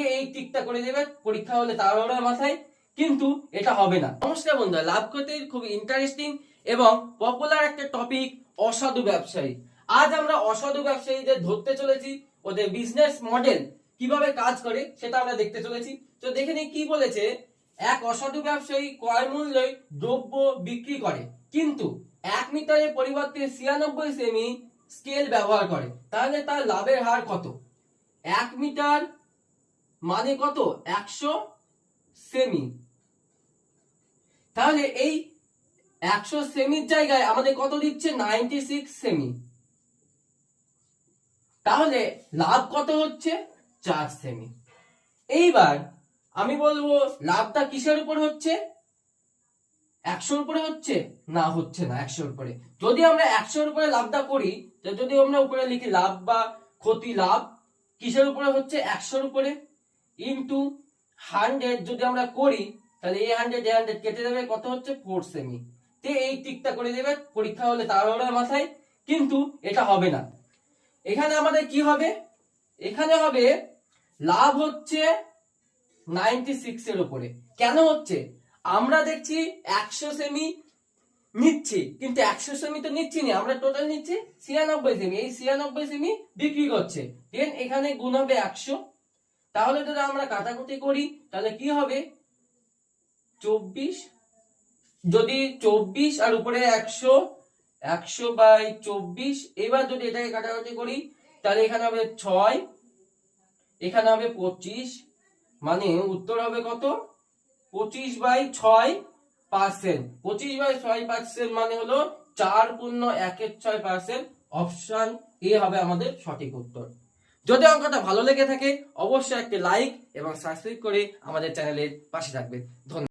তে এই টিকটা করে দেবে, পরীক্ষা হলে তার মাথায়, কিন্তু এটা হবে না। নমস্কার বন্ধুরা, লাভ করতে খুব ইন্টারেস্টিং এবং পপুলার একটা টপিক অসাধু ব্যবসায়ী। আজ আমরা অসাধু ব্যবসায়ীদের ধরতে চলেছি, ওদের বিজনেস মডেল কীভাবে কাজ করে সেটা আমরা দেখতে চলেছি। তো দেখে নিই কি বলেছে, এক অসাধু ব্যবসায়ী ক্রয় মূল্যে দ্রব্য বিক্রি করে, কিন্তু এক মিটারের পরিবর্তে ছিয়ানব্বই সেমি স্কেল ব্যবহার করে, তাহলে তার লাভের হার কত? এক মিটার মানে কত? একশো সেমি তাহলে এই একশো সেমির জায়গায় আমাদের কত দিচ্ছে? নাইনটি সিক্স সেমি তাহলে লাভ কত হচ্ছে? চার সেমি এইবার আমি বলব, লাভটা কিসের উপর হচ্ছে? একশোর উপরে হচ্ছে? না হচ্ছে না, একশোর উপরে। যদি আমরা একশোর উপরে লাভটা করি যদি আমরা উপরে লিখি লাভ বা ক্ষতি লাভ, কিসের উপরে হচ্ছে? একশোর উপরে। ইন্টু হান্ড্রেড যদি আমরা করি, তাহলে এই হান্ড্রেড এ হান্ড্রেড কেটে দেবে, কত হচ্ছে? ফোর সেমি তে এই টিকটা করে দেবে, পরীক্ষা হলে তার মাথায়, কিন্তু এটা হবে না। এখানে আমাদের কি হবে? এখানে হবে, লাভ হচ্ছে নাইনটি সিক্স এর উপরে। কেন হচ্ছে? আমরা দেখছি একশো সেমি নিচ্ছি, কিন্তু একশো সেমি তো নিচ্ছি না, আমরা টোটাল নিচ্ছি ছিয়ানব্বই সেমি এই ছিয়ানব্বই সেমি বিক্রি করছে। দেন এখানে গুণ হবে একশো। তাহলে যদি আমরা কাটাকুটি করি, তাহলে কি হবে? চব্বিশ? যদি চব্বিশ আর উপরে একশো একশো বাই চব্বিশ, এবার যদি এটাকে কাটাকাটি করি, তাহলে এখানে হবে ছয়, এখানে হবে পঁচিশ মানে উত্তর হবে কত? পঁচিশ বাই ছয় পার্সেন্ট পঁচিশ বাই ছয় পার্সেন্ট মানে হলো চার পূর্ণ একের ছয় পার্সেন্ট অপশন এ হবে আমাদের সঠিক উত্তর। যদি অঙ্কটা ভালো লেগে থাকে, অবশ্যই একটি লাইক এবং সাবস্ক্রাইব করে আমাদের চ্যানেলের পাশে থাকবে ধন্যবাদ।